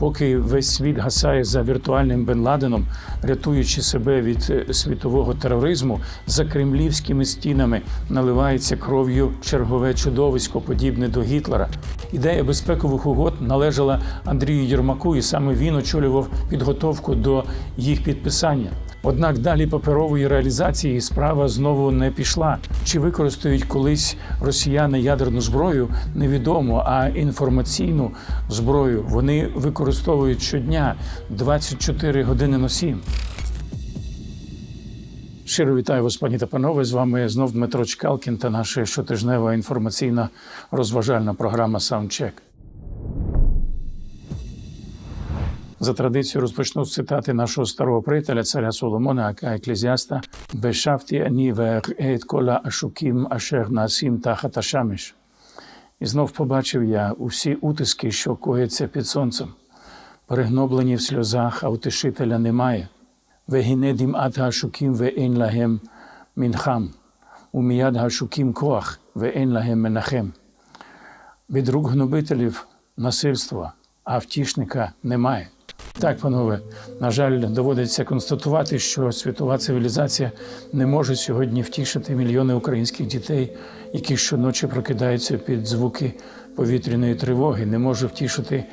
Поки весь світ гасає за віртуальним Бен Ладеном, рятуючи себе від е, світового тероризму, за кремлівськими стінами наливається кров'ю чергове чудовисько, подібне до Гітлера. Ідея безпекових угод належала Андрію Єрмаку, і саме він очолював підготовку до їх підписання. Однак далі паперової реалізації справа знову не пішла. Чи використають колись росіяни ядерну зброю? Невідомо, а інформаційну зброю вони використовують щодня 24 години на 7. Щиро вітаю вас, пані та панове. З вами знов Дмитро Чкалкін та наша щотижнева інформаційна розважальна програма Саундчек. За традицією розпочну з цитати нашого старого приятеля царя Соломона, еклезіаста «Вешафті ані веет кола ашер насім тахат ашаміш». І знов побачив я усі утиски, що кояться під сонцем. Перегноблені в сльозах, а утешителя немає. Вегінедім ат гашукім веен мінхам, уміяд гашукім коах веен лагем менахем. Від рук гнобителів насильства, а втішника немає. Так, панове, на жаль, доводиться констатувати, що світова цивілізація не може сьогодні втішити мільйони українських дітей, які щоночі прокидаються під звуки повітряної тривоги, не може втішити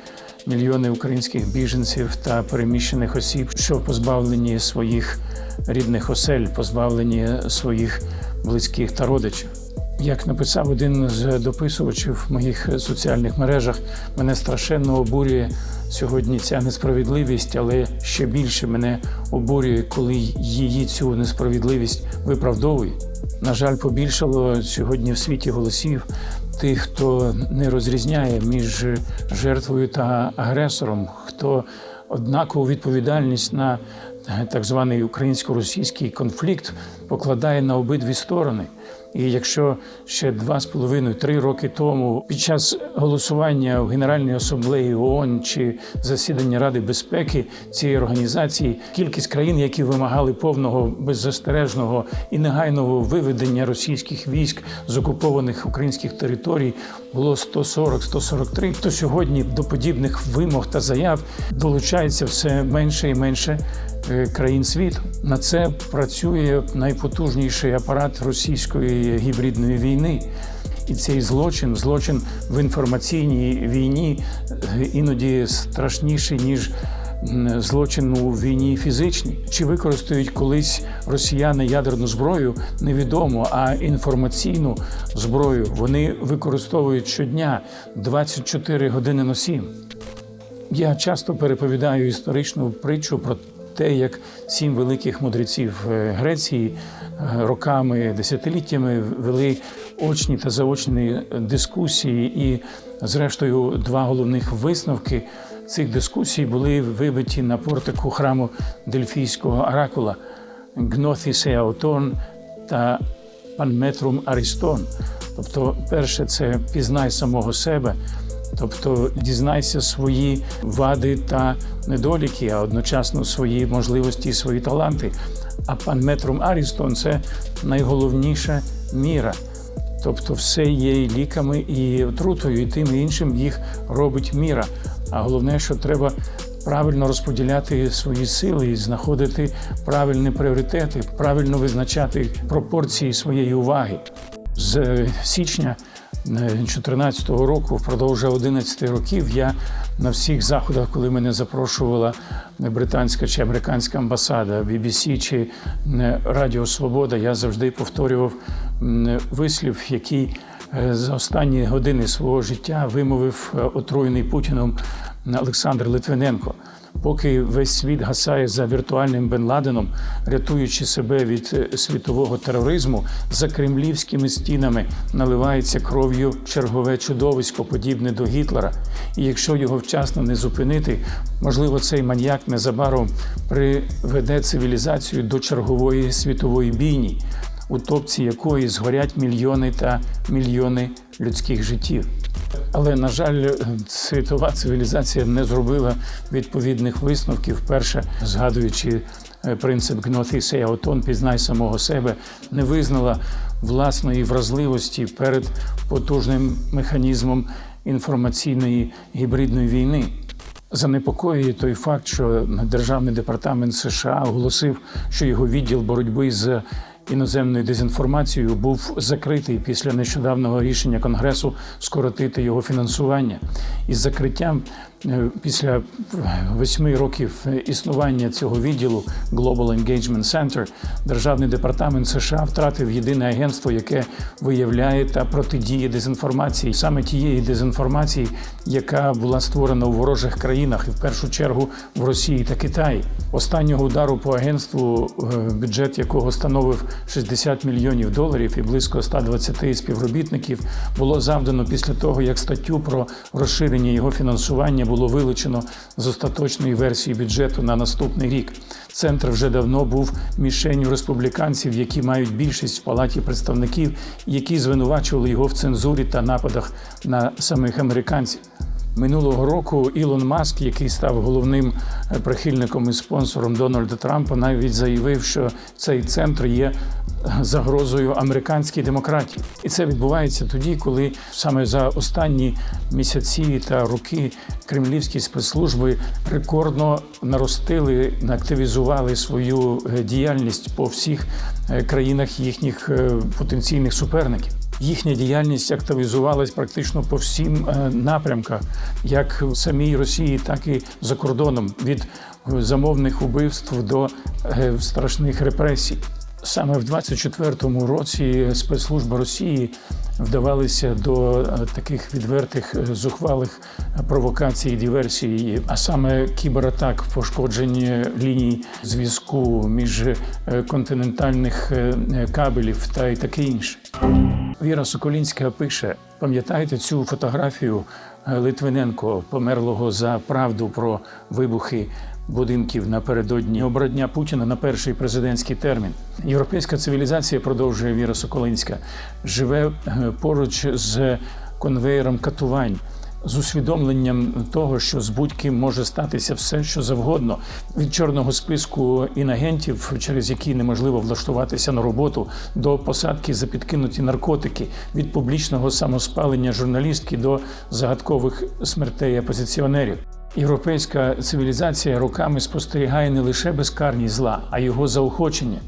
мільйони українських біженців та переміщених осіб, що позбавлені своїх рідних осель, позбавлені своїх близьких та родичів. Як написав один з дописувачів в моїх соціальних мережах, мене страшенно обурює сьогодні ця несправедливість, але ще більше мене обурює, коли її цю несправедливість виправдовує. На жаль, побільшало сьогодні в світі голосів тих, хто не розрізняє між жертвою та агресором, хто однакову відповідальність на так званий українсько-російський конфлікт покладає на обидві сторони. І якщо ще два з половиною три роки тому, під час голосування в Генеральній асамблеї ООН чи засідання Ради безпеки цієї організації, кількість країн, які вимагали повного беззастережного і негайного виведення російських військ з окупованих українських територій, було 140-143, то сьогодні до подібних вимог та заяв долучається все менше і менше країн світу. На це працює найпотужніший апарат російської гібридної війни. І цей злочин, злочин в інформаційній війні е, іноді страшніший ніж злочин у війні фізичній. Чи використають колись росіяни ядерну зброю? Невідомо, а інформаційну зброю вони використовують щодня 24 години на 7. Я часто переповідаю історичну притчу про те, як сім великих мудреців е, Греції е, роками, десятиліттями вели очні та заочні дискусії, і, зрештою, два головних висновки цих дискусій були вибиті на портику храму Дельфійського оракула Гноthіс та Панметрум Арістон. Тобто, перше, це пізнай самого себе. Тобто дізнайся свої вади та недоліки, а одночасно свої можливості і свої таланти. А пан Метрум Арістон це найголовніша міра. Тобто, все є і ліками і отрутою, і тим і іншим їх робить міра. А головне, що треба правильно розподіляти свої сили і знаходити правильні пріоритети, правильно визначати пропорції своєї уваги. З січня 2014 року, впродовж 11 років, я на всіх заходах, коли мене запрошувала британська чи американська амбасада, BBC чи Радіо Свобода, я завжди повторював вислів, який е, за останні години свого життя вимовив е, отруєний Путіном Олександр Литвиненко. Поки весь світ гасає за віртуальним Бен Ладеном, рятуючи себе від е, світового тероризму, за кремлівськими стінами наливається кров'ю чергове чудовисько, подібне до Гітлера. І якщо його вчасно не зупинити, можливо, цей маньяк незабаром приведе цивілізацію до чергової світової бійні, у топці якої згорять мільйони та мільйони людських життів. Але на жаль, світова цивілізація не зробила відповідних висновків. Перше, згадуючи е, принцип гноти отон, пізнай самого себе, не визнала власної вразливості перед потужним механізмом інформаційної гібридної війни. Занепокоює той факт, що Державний департамент США оголосив, що його відділ боротьби з іноземною дезінформацією був закритий після нещодавнього рішення Конгресу скоротити його фінансування. Із закриттям після восьми років існування цього відділу Global Engagement Center Державний департамент США втратив єдине агентство, яке виявляє та протидіє дезінформації, саме тієї дезінформації, яка була створена у ворожих країнах, і в першу чергу в Росії та Китаї. Останнього удару по агентству, е, бюджет якого становив 60 мільйонів доларів і близько 120 співробітників, було завдано після того, як статтю про розширення його фінансування було вилучено з остаточної версії бюджету на наступний рік. Центр вже давно був мішенню республіканців, які мають більшість в палаті представників, які звинувачували його в цензурі та нападах на самих американців. Минулого року Ілон Маск, який став головним е, прихильником і спонсором Дональда Трампа, навіть заявив, що цей центр є е, загрозою американській демократії, і це відбувається тоді, коли саме за останні місяці та роки кремлівські спецслужби рекордно наростили, активізували свою е, діяльність по всіх країнах їхніх потенційних суперників. Їхня діяльність активізувалась практично по всім е, напрямках, як в самій Росії, так і за кордоном, від е, замовних убивств до е, страшних репресій. Саме в 24-му році спецслужби Росії вдавалися до таких відвертих зухвалих провокацій, і диверсій, а саме кібератак, пошкодження ліній зв'язку між континентальних кабелів та й таке інше. Віра Соколінська пише: пам'ятаєте цю фотографію е, Литвиненко, померлого за правду про вибухи будинків напередодні обрання Путіна на перший президентський термін. Європейська цивілізація продовжує Віра Соколинська, живе е, поруч з конвеєром катувань. З усвідомленням того, що з будь-ким може статися все, що завгодно, від чорного списку інагентів, через які неможливо влаштуватися на роботу, до посадки за підкинуті наркотики, від публічного самоспалення журналістки до загадкових смертей опозиціонерів. Європейська цивілізація роками спостерігає не лише безкарність зла, а його заохочення.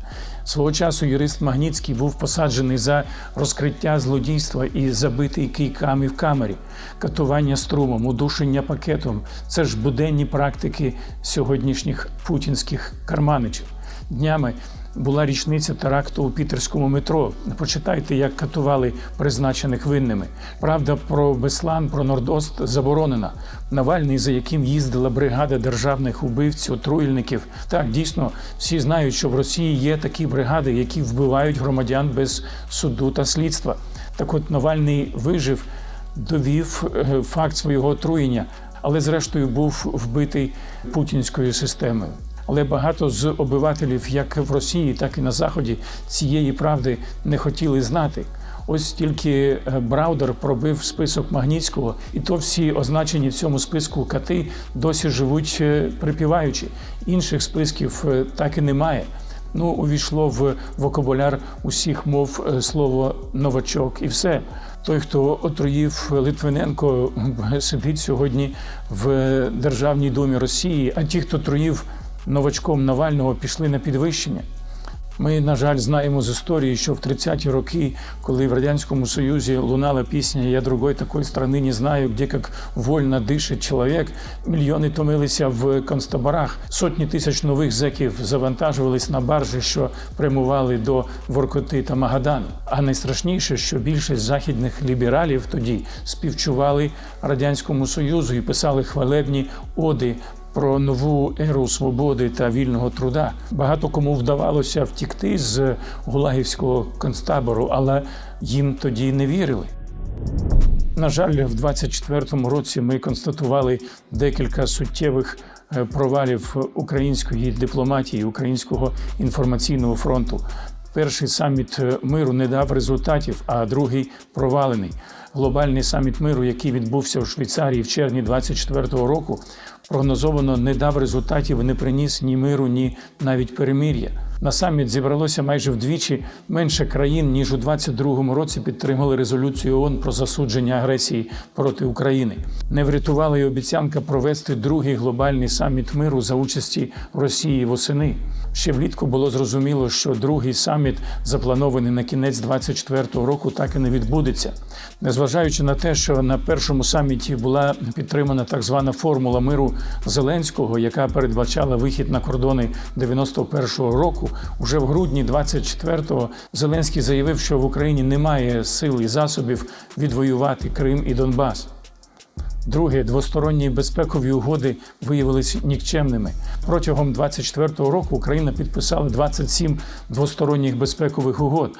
Свого часу юрист Магніцький був посаджений за розкриття злодійства і забитий кийками в камері, катування струмом, удушення пакетом. Це ж буденні практики сьогоднішніх путінських карманичів. Днями була річниця теракту у пітерському метро. Почитайте, як катували призначених винними. Правда про Беслан, про Нордост заборонена. Навальний, за яким їздила бригада державних убивців, отруїльників. Так, дійсно, всі знають, що в Росії є такі бригади, які вбивають громадян без суду та слідства. Так от Навальний вижив, довів е, факт свого отруєння, але зрештою був вбитий путінською системою. Але багато з обивателів, як в Росії, так і на Заході, цієї правди не хотіли знати. Ось тільки е, Браудер пробив список Магнітського, і то всі означені в цьому списку кати досі живуть е, припіваючи. Інших списків е, так і немає. Ну, увійшло в вокабуляр усіх мов слово новачок, і все. Той, хто отруїв Литвиненко, сидить сьогодні в Державній думі Росії. А ті, хто труїв новачком Навального, пішли на підвищення. Ми, на жаль, знаємо з історії, що в 30-ті роки, коли в радянському союзі лунала пісня Я другої такої страни не знаю, де як вольно дишить чоловік, мільйони томилися в концтаборах. Сотні тисяч нових зеків завантажувались на баржі, що прямували до Воркоти та Магадану. А найстрашніше, що більшість західних лібералів тоді співчували радянському союзу і писали хвалебні оди про нову еру свободи та вільного труда. Багато кому вдавалося втікти з гулагівського концтабору, але їм тоді не вірили. На жаль, в 24-му році ми констатували декілька суттєвих е, провалів української дипломатії, українського інформаційного фронту. Перший саміт е, миру не дав результатів, а другий провалений. Глобальний саміт миру, який відбувся у Швейцарії в червні 24-го року, прогнозовано не дав результатів не приніс ні миру, ні навіть перемир'я. На саміт зібралося майже вдвічі менше країн, ніж у 22-му році підтримали резолюцію ООН про засудження агресії проти України. Не врятувала й обіцянка провести другий глобальний саміт миру за участі Росії восени. Ще влітку було зрозуміло, що другий саміт, запланований на кінець 24-го року, так і не відбудеться. Незважаючи на те, що на першому саміті була підтримана так звана формула миру Зеленського, яка передбачала вихід на кордони 91-го року, уже в грудні 24-го Зеленський заявив, що в Україні немає сил і засобів відвоювати Крим і Донбас. Друге, двосторонні безпекові угоди виявилися нікчемними. Протягом 24-го року Україна підписала 27 двосторонніх безпекових угод.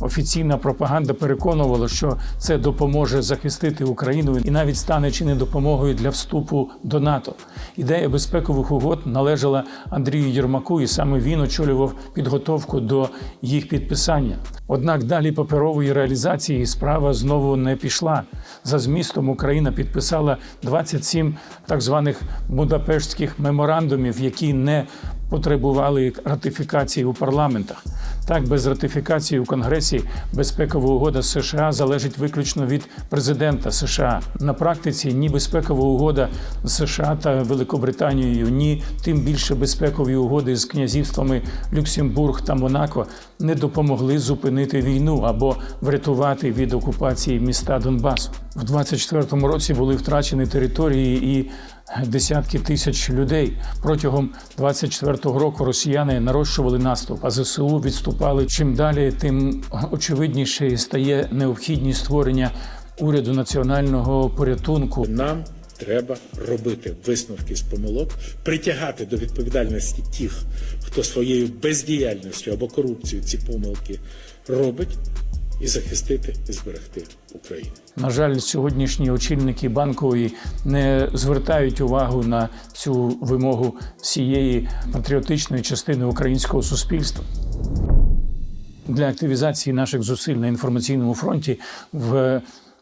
Офіційна пропаганда переконувала, що це допоможе захистити Україну і навіть стане чи не допомогою для вступу до НАТО. Ідея безпекових угод належала Андрію Єрмаку, і саме він очолював підготовку до їх підписання. Однак далі паперової реалізації справа знову не пішла. За змістом Україна підписала 27 так званих Будапештських меморандумів, які не потребували ратифікації у парламентах. Так, без ратифікації у Конгресі безпекова угода США залежить виключно від президента США. На практиці ні безпекова угода з США та Великобританією, ні тим більше безпекові угоди з князівствами Люксембург та Монако не допомогли зупинити війну або врятувати від окупації міста Донбасу. В 24-му році були втрачені території і десятки тисяч людей. Протягом 24-го року росіяни нарощували наступ, а ЗСУ відступали. Чим далі, тим очевидніше стає необхідність створення уряду національного порятунку. Нам треба робити висновки з помилок, притягати до відповідальності тих, хто своєю бездіяльністю або корупцією ці помилки робить, і захистити і зберегти Україну. На жаль, сьогоднішні очільники банкової не звертають увагу на цю вимогу всієї патріотичної частини українського суспільства. Для активізації наших зусиль на інформаційному фронті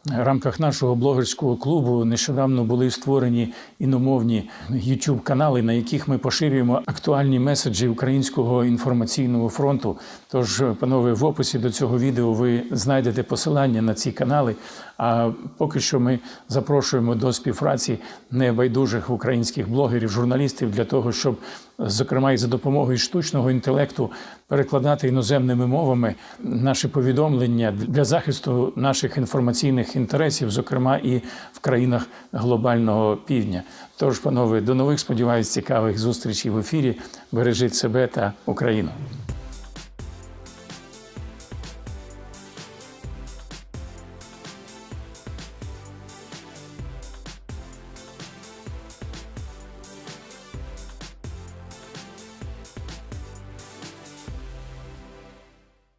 в рамках нашого блогерського клубу нещодавно були створені іномовні youtube канали, на яких ми поширюємо актуальні меседжі українського інформаційного фронту. Тож, панове, в описі до цього відео ви знайдете посилання на ці канали. А поки що ми запрошуємо до співпраці небайдужих українських блогерів, журналістів для того, щоб, зокрема, і за допомогою штучного інтелекту перекладати іноземними мовами наші повідомлення для захисту наших інформаційних інтересів, зокрема і в країнах глобального півдня. Тож, панове, до нових сподіваюсь, цікавих зустрічей в ефірі. Бережіть себе та Україну.